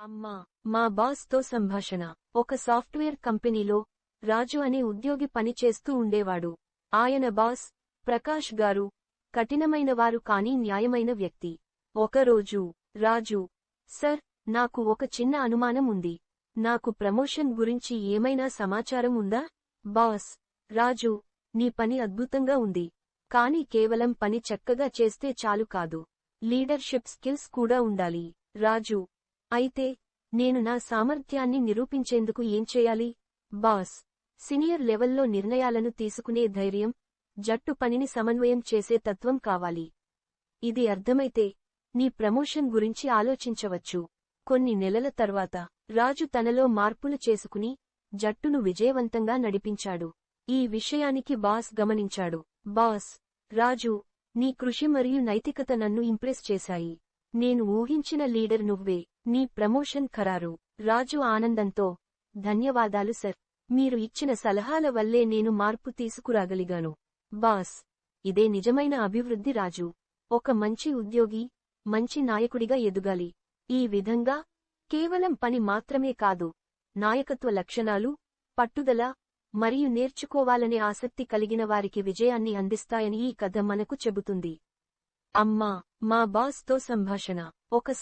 అమ్మా మా బాస్తో సంభాషణ. ఒక సాఫ్ట్వేర్ కంపెనీలో రాజు అనే ఉద్యోగి పనిచేస్తూ ఉండేవాడు. ఆయన బాస్ ప్రకాష్ గారు కఠినమైనవారు కాని న్యాయమైన వ్యక్తి. ఒకరోజు రాజు సర్ నాకు ఒక చిన్న అనుమానం ఉంది. నాకు ప్రమోషన్ గురించి ఏమైనా సమాచారం ఉందా? బాస్ రాజు నీ పని అద్భుతంగా ఉంది. కాని కేవలం పని చక్కగా చేస్తే చాలు కాదు. లీడర్షిప్ స్కిల్స్ కూడా ఉండాలి. రాజు అయితే నేను నా సామర్థ్యాన్ని నిరూపించేందుకు ఏం చేయాలి? బాస్ సీనియర్ లెవెల్లో నిర్ణయాలను తీసుకునే ధైర్యం జట్టు పనిని సమన్వయం చేసే తత్వం కావాలి. ఇది అర్థమైతే నీ ప్రమోషన్ గురించి ఆలోచించవచ్చు. కొన్ని నెలల తర్వాత రాజు తనలో మార్పులు చేసుకుని జట్టును విజయవంతంగా నడిపించాడు. ఈ విషయానికి బాస్ గమనించాడు. బాస్ రాజు నీ కృషి మరియు నైతికత నన్ను ఇంప్రెస్ చేశాయి. నేను ఊహించిన లీడర్ నువ్వే. నీ ప్రమోషన్ ఖరారు. రాజు ఆనందంతో ధన్యవాదాలు సర్. మీరు ఇచ్చిన సలహాల వల్లే నేను మార్పు తీసుకురాగలిగాను. బాస్ ఇదే నిజమైన అభివృద్ధి రాజు. ఒక మంచి ఉద్యోగి మంచి నాయకుడిగా ఎదుగాలి. ఈ విధంగా కేవలం పని మాత్రమే కాదు నాయకత్వ లక్షణాలు పట్టుదల మరియు నేర్చుకోవాలనే ఆసక్తి కలిగిన వారికి విజయాన్ని అందిస్తాయని ఈ కథ మనకు చెబుతుంది. అమ్మా మా బాస్తో సంభాషణ ఒక